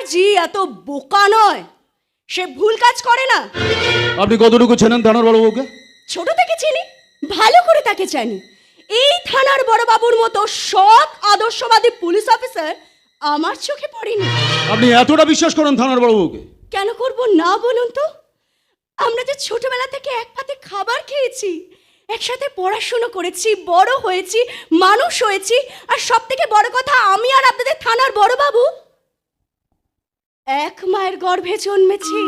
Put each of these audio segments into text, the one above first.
চ্যাটার্জি এত বোকা নয়। সে ভুল কাজ করে না। আপনি কতটুকু চেনেন থানার বড়বাবুকে? ছোট থেকে চিনি ভালো করে তাকে জানি। এই থানার বড়বাবুর মতো সৎ আদর্শবাদী পুলিশ অফিসার আমার চোখে পড়েনি। আপনি এতটা বিশ্বাস করেন থানার বড়বাবুকে? কেন করব না বলুন তো? আমরা যে ছোটবেলা থেকে এক পাতে খাবার খেয়েছি একসাথে পড়াশুনো করেছি বড় হয়েছি মানুষ হয়েছি আর সব থেকে বড় কথা আমি আর আপনাদের থানার বড় বাবু এক মায়ের গর্ভে জন্মেছি।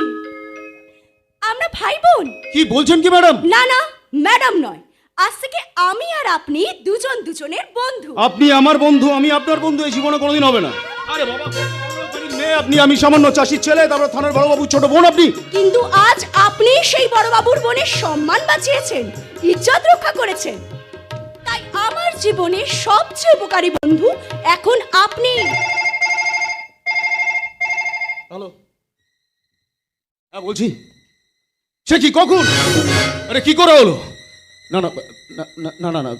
আমরা ভাই বোন কি বলছেন কি ম্যাডাম? না না ম্যাডাম নয়। আজ থেকে আমি আর আপনি দুজন দুজনের বন্ধু। আপনি আমার বন্ধু আমি আপনার বন্ধু এই জীবনে কোনোদিন হবে না। আরে বাবা মেয়ে আপনি। আমি সামান্য চাষির ছেলে তারপর থানার বড়বাবু ছোট বোন আপনি। কিন্তু আজ আপনি সেই বড়বাবুর বোনের সম্মান বাঁচিয়েছেন ইজ্জত রক্ষা করেছেন। তাই আমার জীবনে সবচেয়ে উপকারী বন্ধু এখন আপনি। হ্যালো। হ্যাঁ বলছি। সে কি কখন? আরে কি করে হলো? না না না, না না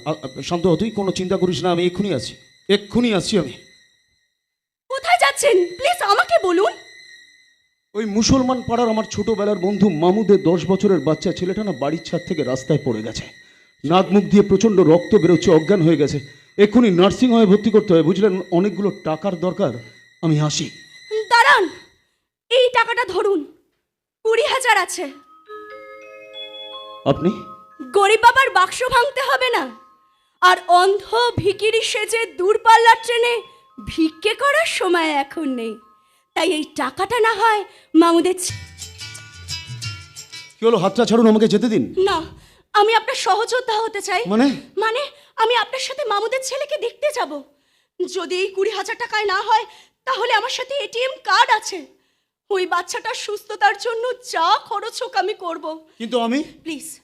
শান্ত তুই কোনো চিন্তা করিস না আমি এক্ষুনি আছি। এক্ষুনি আসছি আমি। কোথায় যাচ্ছেন? প্লিজ আমাকে বলুন। ওই মুসলমান পাড়ার আমার ছোটবেলার বন্ধু মামুদের দশ বছরের বাচ্চা ছেলেটা না বাড়ির ছাদ থেকে রাস্তায় পড়ে গেছে। নাক মুখ দিয়ে প্রচণ্ড রক্ত বেরোচ্ছে অজ্ঞান হয়ে গেছে। এক্ষুনি নার্সিং হোমে ভর্তি করতে হবে বুঝলেন? অনেকগুলো টাকার দরকার আমি আসি। দাঁড়ান টাকাটা ধরুন। কুড়ি হাজার আছে। আপনি? গরিব বাবার বাক্স ভাঙতে হবে না। আর অন্ধ ভিকিরি সেজে দূরপাল্লার ট্রেনে ভিক্ষে করার সময় এখন নেই। তাই এই টাকাটা না হয় মামুদের কি হলো? হাতটা ছাড়ুন আমাকে যেতে দিন। না আমি আপনার সহযোদ্ধা হতে চাই। মানে? মানে আমি আপনার সাথে মামুদের ছেলেকে দেখতে যাব। যদি এই কুড়ি হাজার টাকায় না হয় তাহলে আমার সাথে এটিএম কার্ড আছে। ওই বাচ্চাটার সুস্থতার জন্য যা খরচ হোক আমি করব। কিন্তু আমি? প্লিজ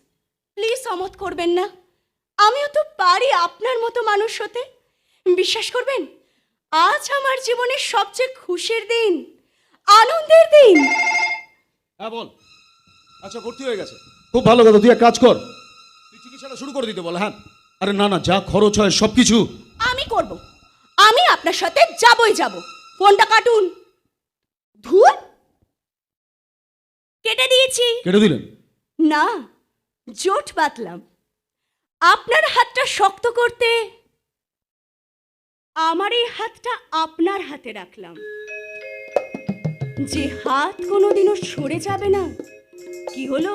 প্লিজ অমত করবেন না। আমিও তো পারি আপনার মতো মানুষ হতে। বিশ্বাস করবেন? আজ আমার জীবনের সবচেয়ে খুশির দিন আনন্দের দিন। হ্যাঁ বল। আচ্ছা ভর্তি হয়ে গেছে। খুব ভালো কথা তুই এক কাজ কর। তুই চিকিৎসাটা শুরু করে দিতে বল হ্যাঁ? আরে না না যা খরচ হয় সব কিছু আমি করব। আমি আপনার সাথে যাবই যাব। ফোনটা কাটুন। ধুর। কেটে দিয়েছি। কেটে দিলেন? না জোট বাতলাম আপনার হাতটা শক্ত করতে আমার এই হাতটা আপনার হাতে রাখলাম। যে হাত কোনোদিনও সরে যাবে না কি হলো?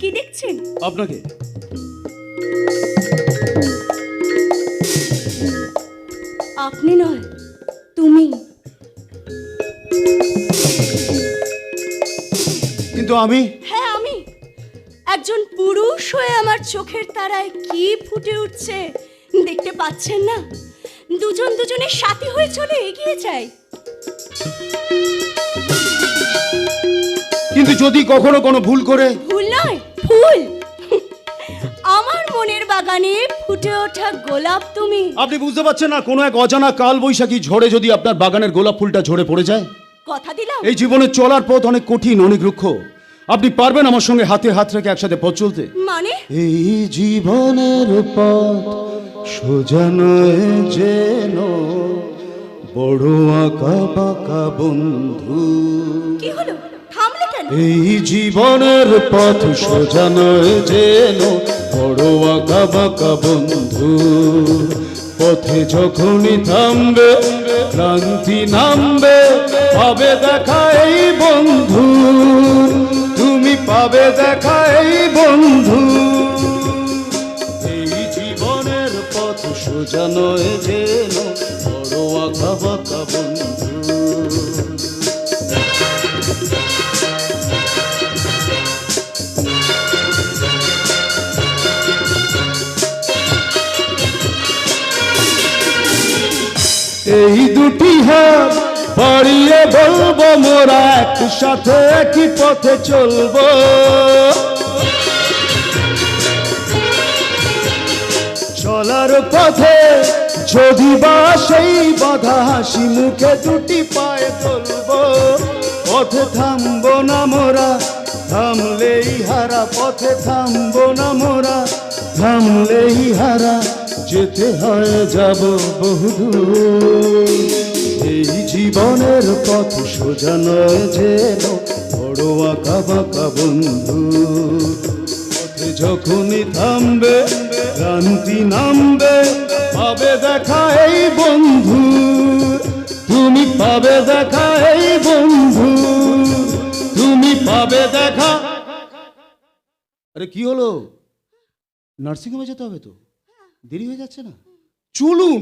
কি দেখছেন? আপনাকে। আমি? হ্যাঁ আমি। একজন পুরুষ হয়ে আমার চোখের তারায় কি ফুটে উঠছে দেখতে পাচ্ছেন না? দুজন দুজনের সাথী হয়ে চলে এগিয়ে যায় কিন্তু যদি কখনো কোনো ভুল করে? ভুল নয় ফুল আমার মনের বাগানে ফুটে ওঠা গোলাপ তুমি। আপনি বুঝতে পারছেন না কোনো এক অজানা কাল বৈশাখী ঝড়ে যদি আপনার বাগানের গোলাপ ফুলটা ঝরে পড়ে যায়? কথা দিলাম। এই জীবনে চলার পথ অনেক কঠিন অনেক রুক্ষ। আপনি পারবেন আমার সঙ্গে হাতে হাত রেখে একসাথে পথ চলতে? মানে? এই জীবনের পথ সোজা নয় যেন বড় আঁকা বাঁকা বন্ধু। কি হলো? থামলে কেন? এই জীবনের পথ সোজা নয় যেন বড় আঁকা বাঁকা বন্ধু। পথে যখনই থামবে ক্লান্তি নামবে পাবে দেখা এই বন্ধু। তুমি পাবে দেখা এই বন্ধু? এই জীবনের পথ সোজা নয় যেন বড় আঁকা বাঁকা বন্ধু। এই দুটি হাত বাড়িয়ে বলব মোরা একসাথে একই পথে চলবো। চলার পথে যদি বা সেই বাধা হাসি মুখে দুটি পায়ে তুলবো। পথে থামবো না মোরা, থামলেই হারা। পথে থামবো না মোরা, থামলেই হারা। যেতে হয় যাব বহুদূর। এই জীবনের পথ সোজা নয় যেন বড় আঁকা বাঁকা বন্ধু। পথে যখনই থামবে ক্রান্তি নামবে, পাবে দেখা এই বন্ধু। তুমি পাবে দেখা এই বন্ধু। তুমি পাবে দেখা আরে কি হলো? নার্সিংহোমে যেতে হবে তো? দেরি হয়ে যাচ্ছে না? চলুন।